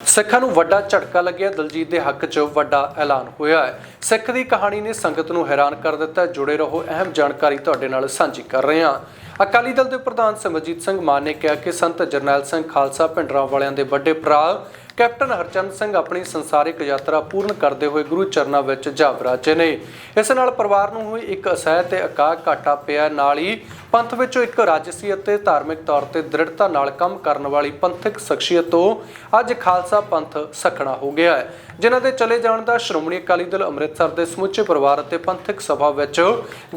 ਸਿੱਖਾਂ ਨੂੰ ਵੱਡਾ ਝਟਕਾ ਲੱਗਿਆ। ਦਲਜੀਤ ਦੇ ਹੱਕ 'ਚ ਵੱਡਾ ਐਲਾਨ ਹੋਇਆ ਹੈ। ਸਿੱਖ ਦੀ ਕਹਾਣੀ ਨੇ ਸੰਗਤ ਨੂੰ ਹੈਰਾਨ ਕਰ ਦਿੱਤਾ। ਜੁੜੇ ਰਹੋ, ਅਹਿਮ ਜਾਣਕਾਰੀ ਤੁਹਾਡੇ ਨਾਲ ਸਾਂਝੀ ਕਰ ਰਹੇ ਹਾਂ। ਅਕਾਲੀ ਦਲ ਦੇ ਪ੍ਰਧਾਨ ਸਿਮਰਜੀਤ ਸਿੰਘ ਮਾਨ ਨੇ ਕਿਹਾ ਕਿ ਸੰਤ ਜਰਨੈਲ ਸਿੰਘ ਖਾਲਸਾ ਪਿੰਡਰਾਂ ਵਾਲਿਆਂ ਦੇ ਵੱਡੇ ਭਰਾ ਕੈਪਟਨ ਹਰਚੰਦ ਸਿੰਘ ਆਪਣੀ ਸੰਸਾਰਿਕ ਯਾਤਰਾ ਪੂਰਨ ਕਰਦੇ ਹੋਏ ਗੁਰੂ ਚਰਨਾਂ ਵਿੱਚ ਜਾ ਵਿਰਾਜੇ ਨੇ। ਇਸ ਨਾਲ ਪਰਿਵਾਰ ਨੂੰ ਹੋਈ ਇੱਕ ਅਸਹਿ ਤੇ ਅਕਾ ਘਾਟਾ ਪਿਆ। ਨਾਲ ਹੀ ਪੰਥ ਵਿੱਚੋਂ ਇੱਕ ਰਾਜਸੀ ਅਤੇ ਧਾਰਮਿਕ ਤੌਰ ਤੇ ਦ੍ਰਿੜਤਾ ਨਾਲ ਕੰਮ ਕਰਨ ਵਾਲੀ ਪੰਥਕ ਸ਼ਖਸੀਅਤ ਤੋਂ ਅੱਜ ਖਾਲਸਾ ਪੰਥ ਸਖਣਾ ਹੋ ਗਿਆ ਹੈ, ਜਿਨ੍ਹਾਂ ਦੇ ਚਲੇ ਜਾਣ ਦਾ ਸ਼੍ਰੋਮਣੀ ਅਕਾਲੀ ਦਲ ਅੰਮ੍ਰਿਤਸਰ ਦੇ ਸਮੁੱਚੇ ਪਰਿਵਾਰ ਅਤੇ ਪੰਥਕ ਸਭਾ ਵਿੱਚ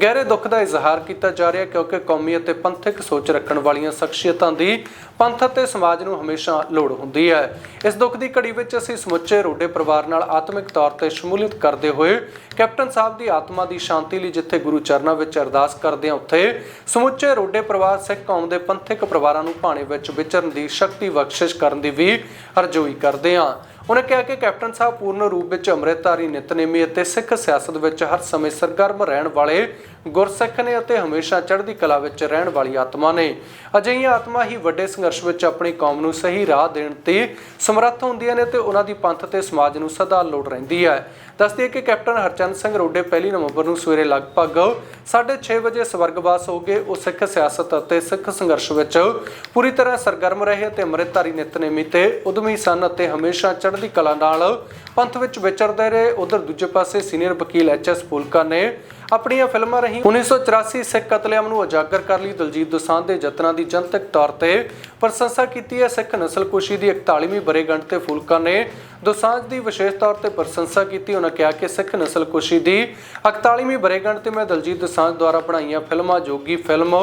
ਗਹਿਰੇ ਦੁੱਖ ਦਾ ਇਜ਼ਹਾਰ ਕੀਤਾ ਜਾ ਰਿਹਾ ਕਿਉਂਕਿ ਕੌਮੀ ਅਤੇ ਪੰਥਕ ਸੋਚ ਰੱਖਣ ਵਾਲੀਆਂ ਸ਼ਖਸੀਅਤਾਂ ਦੀ ਪੰਥ ਅਤੇ ਸਮਾਜ ਨੂੰ ਹਮੇਸ਼ਾ ਲੋੜ ਹੁੰਦੀ ਹੈ। ਇਸ ਦੁੱਖ ਦੀ ਘੜੀ ਵਿੱਚ ਅਸੀਂ ਸਮੁੱਚੇ ਰੋਡੇ ਪਰਿਵਾਰ ਨਾਲ ਆਤਮਿਕ ਤੌਰ ਤੇ ਸ਼ਮੂਲੀਅਤ ਕਰਦੇ ਹੋਏ ਕੈਪਟਨ ਸਾਹਿਬ ਦੀ ਆਤਮਾ ਦੀ ਸ਼ਾਂਤੀ ਲਈ ਜਿੱਥੇ ਗੁਰੂ ਚਰਨਾਂ ਵਿੱਚ ਅਰਦਾਸ ਕਰਦੇ ਹਾਂ, ਉੱਥੇ ਸਮੁੱਚੇ ਰੋਡੇ ਪਰਿਵਾਰ ਸਿੱਖ ਕੌਮ ਦੇ ਪੰਥਕ ਪਰਿਵਾਰਾਂ ਨੂੰ ਭਾਣੇ ਵਿੱਚ ਵਿਚਰਨ ਦੀ ਸ਼ਕਤੀ ਬਖਸ਼ਿਸ਼ ਕਰਨ ਦੀ ਵੀ ਅਰਜ਼ੋਈ ਕਰਦੇ ਹਾਂ। ਉਹਨੇ ਕਿਹਾ ਕਿ ਕੈਪਟਨ ਸਾਹਿਬ ਪੂਰਨ ਰੂਪ ਵਿੱਚ ਅੰਮ੍ਰਿਤਧਾਰੀ ਨਿਤਨੇਮੀ ਅਤੇ ਸਿੱਖ ਸਿਆਸਤ ਵਿੱਚ ਹਰ ਸਮੇਂ ਸਰਗਰਮ ਰਹਿਣ ਵਾਲੇ ਗੁਰਸਿੱਖ ਨੇ ਅਤੇ ਹਮੇਸ਼ਾ ਚੜ੍ਹਦੀ ਕਲਾ ਵਿੱਚ ਰਹਿਣ ਵਾਲੀ ਆਤਮਾ ਨੇ। ਅਜਿਹੀਆਂ ਆਤਮਾ ਹੀ ਵੱਡੇ ਸੰਘਰਸ਼ ਵਿੱਚ ਆਪਣੀ ਕੌਮ ਨੂੰ ਸਹੀ ਰਾਹ ਦੇਣ ਤੇ ਸਮਰੱਥ ਹੁੰਦੀਆਂ ਨੇ ਤੇ ਉਹਨਾਂ ਦੀ ਪੰਥ ਤੇ ਸਮਾਜ ਨੂੰ ਸਦਾ ਲੋੜ ਰਹਿੰਦੀ ਹੈ। ਦੱਸਦੀ ਹੈ ਕਿ ਕੈਪਟਨ ਹਰਚੰਦ ਸਿੰਘ ਰੋਡੇ 1 ਨਵੰਬਰ ਨੂੰ ਸਵੇਰੇ ਲਗਭਗ 6:30 ਵਜੇ ਸਵਰਗਵਾਸ ਹੋ ਗਏ ਉਹ ਸਿੱਖ ਸਿਆਸਤ ਅਤੇ ਸਿੱਖ ਸੰਘਰਸ਼ ਵਿੱਚ ਪੂਰੀ ਤਰ੍ਹਾਂ ਸਰਗਰਮ ਰਹੇ ਅਤੇ ਅੰਮ੍ਰਿਤਧਾਰੀ ਨਿਤਨੇਮੀ ਤੇ ਉਦਮੀ ਸਨ ਅਤੇ ਹਮੇਸ਼ਾ ਚੜ੍ਹਦੀ ਕਲਾ ਨਾਲ ਪੰਥ ਵਿੱਚ ਵਿਚਰਦੇ ਰਹੇ। ਉਧਰ ਦੂਜੇ ਪਾਸੇ ਸੀਨੀਅਰ ਵਕੀਲ ਐਚ ਐਸ ਫੂਲਕਾ ਨੇ ਆਪਣੀਆਂ ਫਿਲਮਾਂ ਰਹੀ 1984 ਸਿੱਖ ਕਤਲੇਆਮ ਨੂੰ ਉਜਾਗਰ ਕਰਨ ਲਈ ਦਲਜੀਤ ਦੋਸਾਂਝ ਦੇ ਯਤਨਾਂ ਦੀ ਜਨਤਕ ਤੌਰ ਤੇ ਪ੍ਰਸ਼ੰਸਾ ਕੀਤੀ ਹੈ। ਸਿੱਖ ਨਸਲਕੁਸ਼ੀ ਦੀ 41ਵੀਂ ਬਰੇਗੰਢ ਤੇ ਫੂਲਕਾ ਨੇ ਦੋਸਾਂਝ ਦੀ ਵਿਸ਼ੇਸ਼ ਤੌਰ ਤੇ ਪ੍ਰਸ਼ੰਸਾ ਕੀਤੀ। ਉਹਨਾਂ ਕਿਹਾ ਕਿ ਸਿੱਖ ਨਸਲਕੁਸ਼ੀ ਦੀ 41ਵੀਂ ਬਰੇਗੰਢ ਤੇ ਮੈਂ ਦਲਜੀਤ ਦੋਸਾਂਝ ਦੁਆਰਾ ਬਣਾਈਆਂ ਫਿਲਮਾਂ, ਜੋਗੀ ਫਿਲਮ,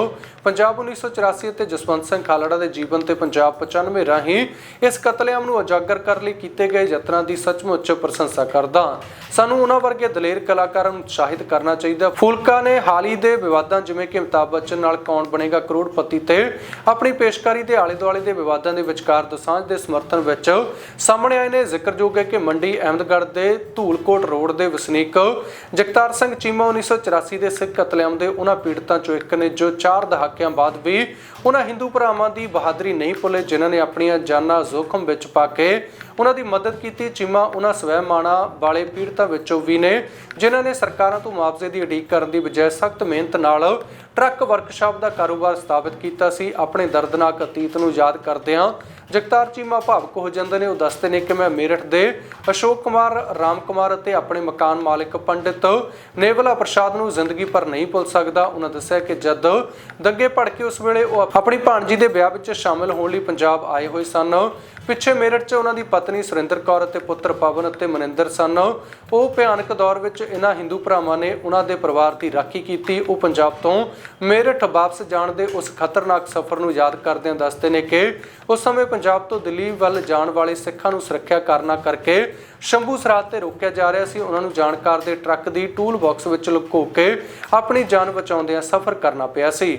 ਪੰਜਾਬ 1984 ਅਤੇ ਜਸਵੰਤ ਸਿੰਘ ਖਾਲੜਾ ਦੇ ਜੀਵਨ ਤੇ ਪੰਜਾਬ 95 ਰਾਹੀਂ ਇਸ ਕਤਲੇਆਮ ਨੂੰ ਉਜਾਗਰ ਕਰਨ ਲਈ ਕੀਤੇ ਗਏ ਯਤਨਾਂ ਦੀ ਸੱਚਮੁੱਚ ਪ੍ਰਸ਼ੰਸਾ ਕਰਦਾ ਸਾਨੂੰ ਉਹਨਾਂ ਵਰਗੇ ਦਲੇਰ ਕਲਾਕਾਰਾਂ ਨੂੰ ਉਤਸ਼ਾਹਿਤ ਕਰਨਾ ਚਾਹੀਦਾ ਫੂਲਕਾ ਨੇ ਹਾਲ ਦੇ ਵਿਵਾਦਾਂ, ਜਿਵੇਂ ਕਿ ਅਮਿਤਾਭ ਬੱਚਨ ਨਾਲ ਕੌਣ ਬਣੇਗਾ ਕਰੋੜਪਤੀ ਤੇ ਆਪਣੀ ਪੇਸ਼ਕਾਰੀ ਦੇ ਆਲੇ ਦੁਆਲੇ ਦੇ ਵਿਵਾਦਾਂ ਦੇ ਵਿਚਕਾਰ ਦੋਸਾਂਝ ਦੇ ਸਮਰਥਨ ਵਿੱਚ ਸਾਹਮਣੇ ਆਏ ਨੇ। ਜ਼ਿਕਰਯੋਗ ਹੈ ਕਿ ਮੰਡੀ ਅਹਿਮਦਗੜ੍ਹ ਦੇ ਧੂਲਕੋਟ ਰੋਡ ਦੇ ਵਸਨੀਕ ਜਗਤਾਰ ਸਿੰਘ ਚੀਮਾ 1984 ਦੇ ਸਿੱਖ ਕਤਲੇਆਮ ਦੇ ਉਹਨਾਂ ਪੀੜਤਾਂ ਚੋਂ ਇੱਕ ਨੇ, ਜੋ ਚਾਰ ਦਹਾਕਿਆਂ ਬਾਅਦ ਵੀ ਉਹਨਾਂ ਹਿੰਦੂ ਭਰਾਵਾਂ ਦੀ ਬਹਾਦਰੀ ਨਹੀਂ ਭੁੱਲੇ, ਜਿਨ੍ਹਾਂ ਨੇ ਆਪਣੀਆਂ ਜਾਨਾਂ ਜ਼ੋਖਮ ਵਿੱਚ ਪਾ ਕੇ ਉਹਨਾਂ ਦੀ ਮਦਦ ਕੀਤੀ। ਚੀਮਾ ਉਹਨਾਂ ਸਵੈਮਾਣਾ ਵਾਲੇ ਪੀੜਤਾਂ ਵਿੱਚੋਂ ਵੀ ਨੇ, ਜਿਨ੍ਹਾਂ ਨੇ ਸਰਕਾਰਾਂ ਤੋਂ ਮੁਆਵਜ਼ੇ ਦੀ ਉਡੀਕ ਕਰਨ ਦੀ ਬਜਾਏ ਸਖਤ ਮਿਹਨਤ ਨਾਲ ਟਰੱਕ ਵਰਕਸ਼ਾਪ ਦਾ ਕਾਰੋਬਾਰ ਸਥਾਪਿਤ ਕੀਤਾ ਸੀ। ਆਪਣੇ ਦਰਦਨਾਕ ਅਤੀਤ ਨੂੰ ਯਾਦ ਕਰਦਿਆਂ ਜਗਤਾਰ ਚੀਮਾ ਭਾਵਕ ਹੋ ਜਾਂਦੇ ਨੇ। ਉਹ ਦੱਸਦੇ ਨੇ ਕਿ ਮੈਂ ਮੇਰਠ ਦੇ ਅਸ਼ੋਕ ਕੁਮਾਰ, ਰਾਮ ਕੁਮਾਰ ਅਤੇ ਆਪਣੇ ਮਕਾਨ ਮਾਲਕ ਪੰਡਿਤ ਨੇਵਲਾ ਪ੍ਰਸ਼ਾਦ ਨੂੰ ਜ਼ਿੰਦਗੀ ਭਰ ਨਹੀਂ ਭੁੱਲ ਸਕਦਾ। ਉਹਨਾਂ ਦੱਸਿਆ ਕਿ ਜਦ ਦੰਗੇ ਭੜਕੇ ਉਸ ਵੇਲੇ ਉਹ ਆਪਣੀ ਭਾਣਜੀ ਦੇ ਵਿਆਹ ਵਿੱਚ ਸ਼ਾਮਲ ਹੋਣ ਲਈ ਪੰਜਾਬ ਆਏ ਹੋਏ ਸਨ। ਪਿੱਛੇ ਮੇਰਠ 'ਚ ਉਹਨਾਂ ਦੀ ਪਤ ਪਤਨੀ ਸੁਰਿੰਦਰ ਕੌਰ ਅਤੇ ਪੁੱਤਰ ਪਵਨ ਅਤੇ ਮਨਿੰਦਰ ਸਨ। ਉਹ ਭਿਆਨਕ ਦੌਰ ਵਿੱਚ ਇਹਨਾਂ ਹਿੰਦੂ ਭਰਾਵਾਂ ਨੇ ਉਹਨਾਂ ਦੇ ਪਰਿਵਾਰ ਦੀ ਰਾਖੀ ਕੀਤੀ। ਉਹ ਪੰਜਾਬ ਤੋਂ ਮੇਰਠ ਵਾਪਸ ਜਾਣ ਦੇ ਉਸ ਖਤਰਨਾਕ ਸਫ਼ਰ ਨੂੰ ਯਾਦ ਕਰਦਿਆਂ ਦੱਸਦੇ ਨੇ ਕਿ ਉਸ ਸਮੇਂ ਪੰਜਾਬ ਤੋਂ ਦਿੱਲੀ ਵੱਲ ਜਾਣ ਵਾਲੇ ਸਿੱਖਾਂ ਨੂੰ ਸੁਰੱਖਿਆ ਕਾਰਨਾਂ ਕਰਕੇ ਸ਼ੰਭੂ ਸਰਹੱਦ ਤੇ ਰੋਕਿਆ ਜਾ ਰਿਹਾ ਸੀ। ਉਹਨਾਂ ਨੂੰ ਜਾਣਕਾਰ ਦੇ ਟਰੱਕ ਦੀ ਟੂਲ ਬਾਕਸ ਵਿੱਚ ਲੁਕੋ ਕੇ ਆਪਣੀ ਜਾਨ ਬਚਾਉਂਦਿਆਂ ਸਫ਼ਰ ਕਰਨਾ ਪਿਆ ਸੀ।